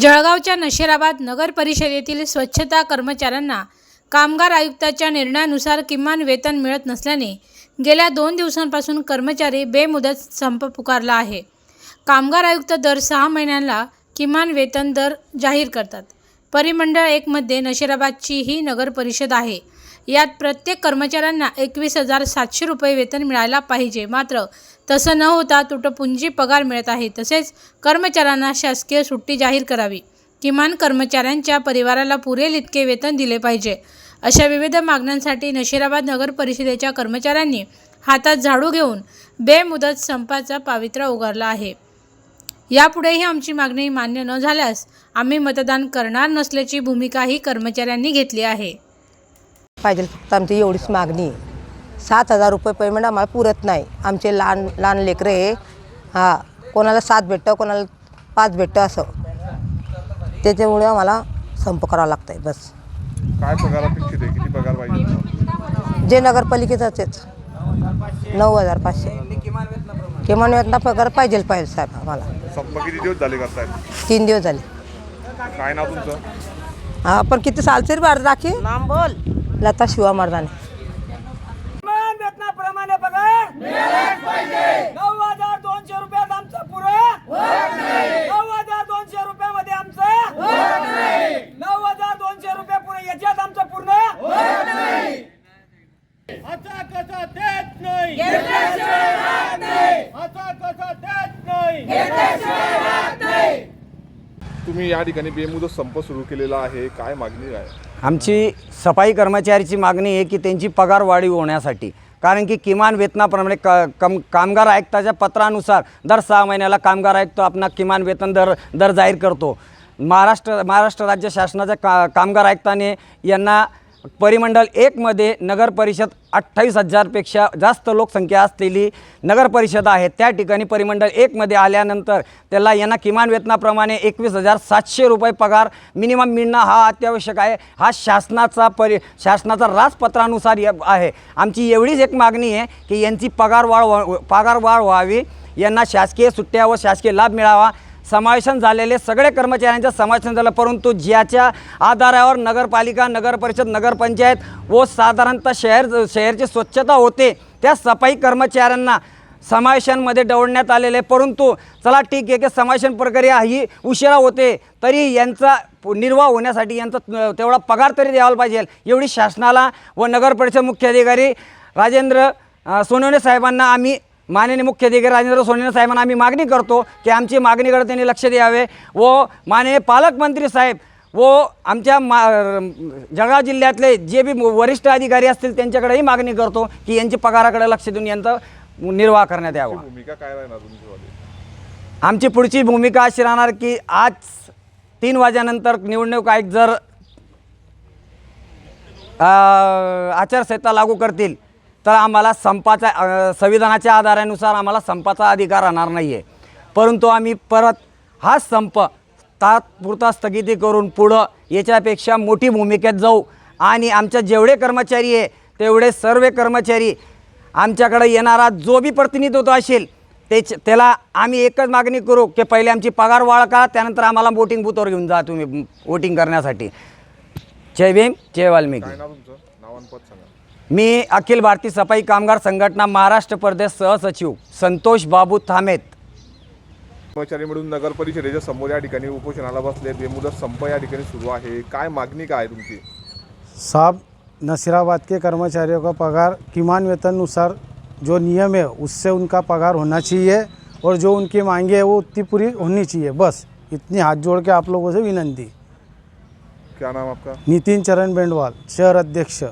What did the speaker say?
जळगावच्या नशिराबाद नगर परिषदेतील स्वच्छता कर्मचाऱ्यांना कामगार आयुक्ताच्या निर्णयानुसार किमान वेतन मिळत नसल्याने गेल्या दोन दिवसांपासून कर्मचारी बेमुदत संप पुकारला आहे. कामगार आयुक्त दर सहा महिन्यांना किमान वेतन दर जाहीर करतात. परिमंडळ एकमध्ये नशिराबादची ही नगर परिषद आहे. यात प्रत्येक कर्मचाऱ्यांना एकवीस हजार सातशे रुपये वेतन मिळायला पाहिजे. मात्र तसं न होता तुटपुंजी पगार मिळत आहे. तसेच कर्मचाऱ्यांना शासकीय सुट्टी जाहीर करावी. किमान कर्मचाऱ्यांच्या परिवाराला पुरेल इतके वेतन दिले पाहिजे. अशा विविध मागण्यांसाठी नशिराबाद नगर परिषदेच्या कर्मचाऱ्यांनी हातात झाडू घेऊन बेमुदत संपाचा पावित्रा उगारला आहे. यापुढेही आमची मागणी मान्य न झाल्यास आम्ही मतदान करणार नसल्याची भूमिकाही कर्मचाऱ्यांनी घेतली आहे. पाहिजे फक्त आमची एवढीच मागणी आहे. सात हजार रुपये पेमेंट आम्हाला पुरत नाही. आमचे लहान लहान लेकरं आहे हां कोणाला सात भेटतं कोणाला पाच भेटतं असं. त्याच्यामुळे आम्हाला संप करावा लागतं आहे बस. काय पगार अपेक्षित आहे? किती पगार पाहिजे? जे नगरपालिकेचाच नऊ हजार पाचशे. किमान वेतना पगार पाहिजे पाहिजे साहेब आम्हाला. संप किती दिवस झाले करतायत? तीन दिवस झाले. काय नाव तुमचं? हा पण किती सालचे बार राखी? नाम बोल. लता शिवा मर्दाने वेतनाप्रमाणे पगार नऊ हजार दोनशे रुपयात आमचं पुरं. नऊ हजार दोनशे रुपयामध्ये आमचं. नऊ हजार दोनशे रुपये पुरे. याच्यात आमचं पूर्ण. आता कसं देत नाही. आता कसं देत नाही. तुम्ही या ठिकाणी बेमुदत संप सुरू केलेला आहे. काय मागणी आहे? आमची सफाई कर्मचाऱ्याची मागणी आहे की त्यांची पगार वाढीव होण्यासाठी. कारण की किमान वेतनाप्रमाणे क कम कामगार आयुक्ताच्या पत्रानुसार दर सहा महिन्याला कामगार आयुक्त आपला किमान वेतन दर दर जाहीर करतो. महाराष्ट्र महाराष्ट्र राज्य शासनाच्या का कामगार आयुक्ताने यांना परिमंडल एकमध्ये नगरपरिषद अठ्ठावीस हजारपेक्षा जास्त लोकसंख्या असलेली नगरपरिषद आहे. त्या ठिकाणी परिमंडळ एकमध्ये आल्यानंतर त्याला यांना किमान वेतनाप्रमाणे एकवीस हजार सातशे रुपये पगार मिनिमम मिळणं हा अत्यावश्यक आहे. हा शासनाचा परि शासनाचा राजपत्रानुसार य- आहे. आमची एवढीच एक मागणी आहे की यांची पगार वाढ व्हा- पगार वाढ व्हावी. यांना शासकीय सुट्ट्या व शासकीय लाभ मिळावा. समावेशन झालेले सगळे कर्मचाऱ्यांचं समावेशन झालं. परंतु ज्याच्या आधारावर नगरपालिका नगरपरिषद नगरपंचायत व साधारणतः शहर शहरची स्वच्छता होते त्या सफाई कर्मचाऱ्यांना समावेशांमध्ये डवडण्यात आलेले. परंतु चला ठीक आहे की समावेशन प्रक्रिया ही उशिरा होते तरी यांचा निर्वाह होण्यासाठी यांचा तेवढा पगार तरी द्यायला पाहिजे. एवढी शासनाला व नगरपरिषद मुख्याधिकारी राजेंद्र सोनवणे साहेबांना आम्ही माननीय मुख्याधिकारी राजेंद्र सोनेने साहेबांना आम्ही मागणी करतो की आमची मागणीकडे त्यांनी लक्ष द्यावे. व माननीय पालकमंत्री साहेब व आमच्या मा जळगाव जिल्ह्यातले जे बी वरिष्ठ अधिकारी असतील त्यांच्याकडेही मागणी करतो की यांची पगाराकडे लक्ष देऊन यांचा निर्वाह करण्यात यावा. भूमिका काय राहणार तुमची आमची पुढची भूमिका अशी राहणार की आज तीन वाजेनंतर निवडणूक आयोग जर आचारसंहिता लागू करतील तर आम्हाला संपाचा संविधानाच्या आधारानुसार आम्हाला संपाचा अधिकार राहणार नाही आहे परंतु आम्ही परत हा संप तात्पुरता स्थगिती करून पुढं याच्यापेक्षा मोठी भूमिकेत जाऊ. आणि आमच्या जेवढे कर्मचारी आहे तेवढे सर्व कर्मचारी आमच्याकडे येणारा जो बी प्रतिनिधित्व असेल तेच त्याला आम्ही एकच मागणी करू की पहिले आमची पगार वाळका त्यानंतर आम्हाला वोटिंग बूथवर घेऊन जा तुम्ही वोटिंग करण्यासाठी. जय भीम जय वाल्मिकी. मी अखिल भारतीय सफाई कामगार संघटना महाराष्ट्र प्रदेश सहसचिव संतोष बाबू थामेत. कर्मचारी मिळून नगर परिषदेच्या समोर या ठिकाणी उपोषणाला बसले. बेमुदत संप या ठिकाणी सुरू आहे. काय मागणी काय आहे तुमची? साहब नसीराबाद के कर्मचारियों का पगार किमान वेतन अनुसार जो नियम है उससे उनका पगार होना चाहिए और जो उनकी मांगे है वो उतनी पूरी होनी चाहिए। बस इतनी हाथ जोड़ के आप लोगों से विनंती। क्या नाम आपका? नितिन चरण बेंडवाल शहर अध्यक्ष।